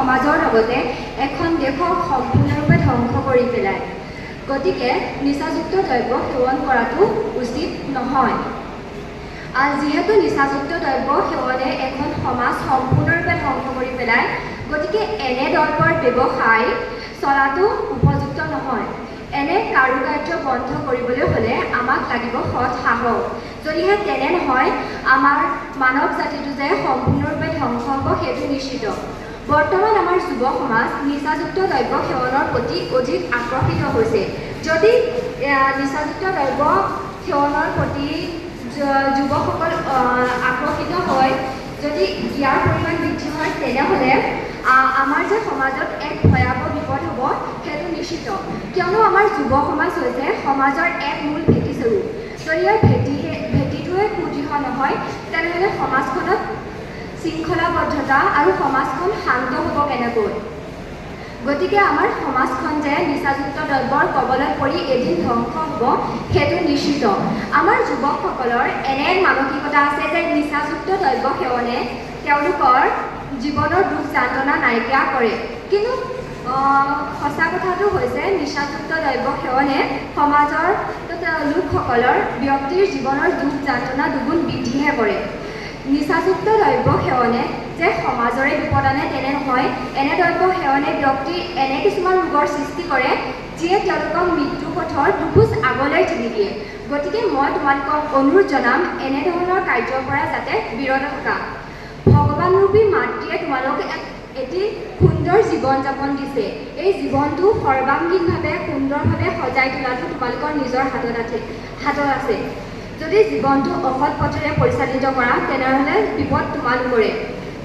সমাজৰ লগতে এখন দেশক সম্পূৰ্ণৰূপে ধ্বংস কৰি পেলায়। গতিকে নিচাযুক্ত দ্ৰব্য সেৱন কৰাটো উচিত নহয়। আৰু যিহেতু নিচাযুক্ত দ্ৰব্য সেৱনে এখন সমাজ সম্পূৰ্ণৰূপে ধ্বংস কৰি পেলায় গতিকে এনে দ্ৰব্যৰ ব্যৱসায় চলাটো উপযুক্ত নহয়। এনে কাৰুকাৰ্য বন্ধ কৰিবলৈ হ'লে আমাক লাগিব সৎ সাহস। যদিহে তেনে নহয় আমাৰ মানৱ জাতিটো যে সম্পূৰ্ণৰূপে ধ্বংস হ'ব সেইটো নিশ্চিত। বৰ্তমান আমাৰ যুৱ সমাজ নিচাযুক্ত দ্ৰব্য সেৱনৰ প্ৰতি অধিক আকৰ্ষিত হৈছে। যদি নিচাযুক্ত দ্ৰব্য সেৱনৰ প্ৰতি যুৱকসকল আকৰ্ষিত হয় যদি ইয়াৰ পৰিমাণ বৃদ্ধি হয় তেনেহ'লে আমাৰ যে সমাজত এক ভয়াৱহ বিপদ হ'ব সেইটো নিশ্চিত। কিয়নো আমাৰ যুৱ সমাজ হৈছে সমাজৰ এক মূল ভেটিস্বৰূপ। যদি ইয়াৰ ভেটিহে ভেটিটোৱে সুদৃঢ় নহয় তেনেহ'লে সমাজখনত শৃংখলাবদ্ধতা আৰু সমাজখন শান্ত হ'ব কেনেকৈ? গতিকে আমাৰ সমাজখন যে নিচাযুক্ত দ্ৰব্যৰ কবলত পৰি এদিন ধ্বংস হ'ব সেইটো নিশ্চিত। আমাৰ যুৱকসকলৰ এনে মানসিকতা আছে যে নিচাযুক্ত দ্ৰব্য সেৱনে তেওঁলোকৰ জীৱনৰ দুখ যাতনা নাইকিয়া কৰে। কিন্তু সঁচা কথাটো হৈছে নিচাযুক্ত দ্ৰব্য সেৱনে সমাজৰ লোকসকলৰ ব্যক্তিৰ জীৱনৰ দুখ যাতনা দুগুণ বৃদ্ধিহে কৰে। নিচাযুক্ত দ্ৰব্য সেৱনে যে সমাজৰে বিপদ আনে তেনে নহয় এনে দ্ৰব্য সেৱনে ব্যক্তিৰ এনে কিছুমান ৰোগৰ সৃষ্টি কৰে যিয়ে তেওঁলোকক মৃত্যু পথৰ দুখোজ আগলৈ ঠেলি দিয়ে। গতিকে মই তোমালোকক অনুৰোধ জনাম এনেধৰণৰ কাৰ্যৰ পৰা যাতে বিৰত থকা। ভগৱানৰূপী মাতৃয়ে তোমালোক এটি সুন্দৰ জীৱন যাপন দিছে। এই জীৱনটো সৰ্বাংগীনভাৱে সুন্দৰভাৱে সজাই তোলাটো তোমালোকৰ নিজৰ হাতত আছে হাতত আছে। যদি জীৱনটো অসৎ পথেৰে পৰিচালিত কৰা তেনেহ'লে বিপদ তোমালোকৰে।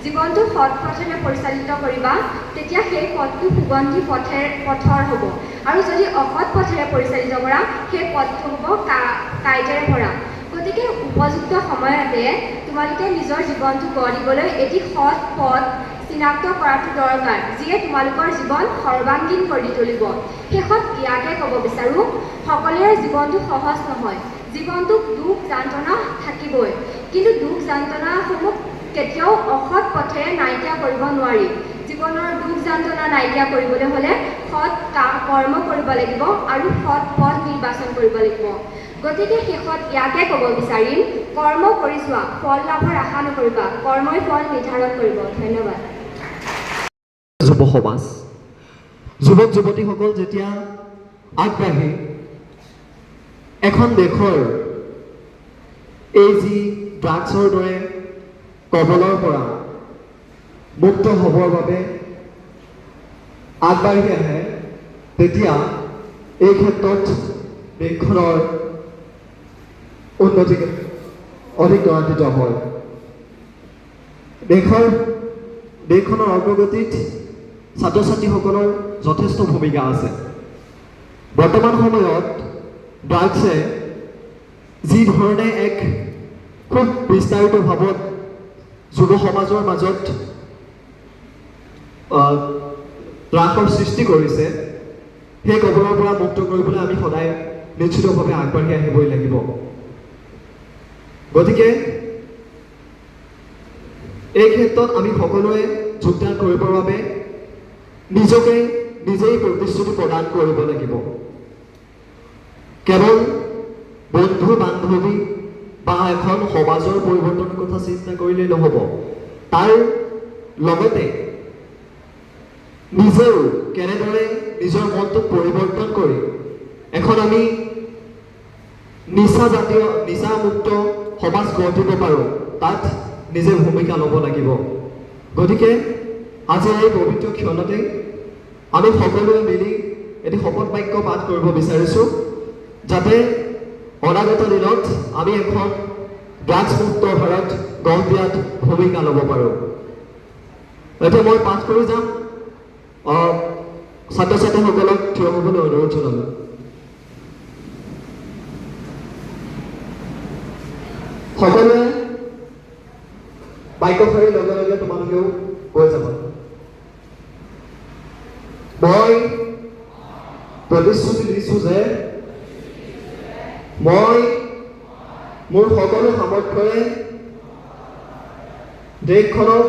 জীৱনটো সৎ পথেৰে পৰিচালিত কৰিবা তেতিয়া সেই পথটো সুগন্ধি পথেৰ পথৰ হ'ব। আৰু যদি অসৎ পথেৰে পৰিচালিত কৰা সেই পথটো হ'ব কা কাইজেৰে ভৰা। গতিকে উপযুক্ত সময়তে তোমালোকে নিজৰ জীৱনটো গঢ় দিবলৈ এটি সৎ পথ চিনাক্ত কৰাটো দৰকাৰ যিয়ে তোমালোকৰ জীৱন সৰ্বাংগীন কৰি তুলিব। শেষত ইয়াকে ক'ব বিচাৰোঁ সকলোৰে জীৱনটো সহজ নহয়। জীৱনটোত দুখ যান্ত্ৰণা থাকিবই। কিন্তু দুখ যান্ত্ৰণাসমূহ কেতিয়াও অসৎ পথেৰে নাইকিয়া কৰিব নোৱাৰি। জীৱনৰ দুখ যান্ত্ৰণা নাইকিয়া কৰিবলৈ হ'লে সৎ কাম কৰ্ম কৰিব লাগিব আৰু সৎ পথ নিৰ্বাচন কৰিব লাগিব। গতিকে শেষত ইয়াকে ক'ব বিচাৰিম কৰ্ম কৰি যোৱা ফল লাভৰ আশা নকৰিবা কৰ্মই ফল নিৰ্ধাৰণ কৰিব। ধন্যবাদ। যুৱ সমাজ যুৱক যুৱতীসকল যেতিয়া আগবাঢ়ি এখন দেশৰ এই যি ড্ৰাগছৰ দৰে কবলৰ পৰা মুক্ত হ'বৰ বাবে আগবাঢ়ি আহে তেতিয়া এই ক্ষেত্ৰত দেশখনৰ উন্নতি অধিক ত্বৰান্বিত হয়। দেশৰ দেশখনৰ অগ্ৰগতিত ছাত্ৰ ছাত্ৰীসকলৰ যথেষ্ট ভূমিকা আছে। বৰ্তমান সময়ত ড্ৰাগছে যি ধৰণে এক খুব বিস্তাৰিত ভাৱত যুৱ সমাজৰ মাজত ত্ৰাসৰ সৃষ্টি কৰিছে সেই কবলৰ পৰা মুক্ত কৰিবলৈ আমি সদায় নিশ্চিতভাৱে আগবাঢ়ি আহিবই লাগিব। গতিকে এই ক্ষেত্ৰত আমি সকলোৱে যোগদান কৰিবৰ বাবে নিজকে নিজেই প্ৰতিশ্ৰুতি প্ৰদান কৰিব লাগিব। কেৱল বন্ধু বান্ধৱী বা এখন সমাজৰ পৰিৱৰ্তনৰ কথা চিন্তা কৰিলেই নহ'ব। তাৰ লগতে নিজেও কেনেদৰে নিজৰ মনটোক পৰিৱৰ্তন কৰি এখন আমি নিচা জাতীয় নিচামুক্ত সমাজ গঢ় দিব পাৰোঁ, তাত নিজে ভূমিকা ল'ব লাগিব। গতিকে আজি এই পবিত্ৰ ক্ষণতে আমি সকলোৱে মিলি এটি শপত বাক্য পাঠ কৰিব বিচাৰিছোঁ। যাতে অনাগত দিনত আমি এখন ড্ৰাগছমুক্ত ভাৰত গঢ় দিয়াত ভূমিকা ল'ব পাৰোঁ। এতিয়া মই পাঠ কৰি যাম। ছাত্ৰ ছাত্ৰীসকলক থিয় হ'বলৈ অনুৰোধ জনালোঁ। সকলোৱে বাক্যশাৰীৰ লগে লগে তোমালোকেও কৈ যাব। মই প্ৰতিশ্ৰুতি দিছোঁ যে মই মোৰ সকলো সামৰ্থ্যৰে দেশখনক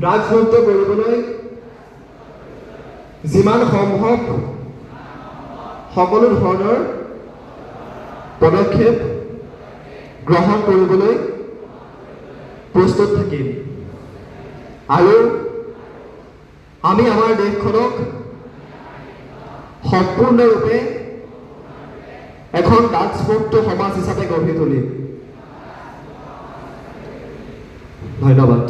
ড্ৰাগছমুক্ত কৰিবলৈ যিমান সম্ভৱ সকলো ধৰণৰ পদক্ষেপ গ্ৰহণ কৰিবলৈ প্ৰস্তুত থাকিম। আৰু আমি আমাৰ দেশখনক সম্পূৰ্ণৰূপে এখন ড্ৰাগছমুক্ত সমাজ হিচাপে গঢ়ি তুলিম। ধন্যবাদ।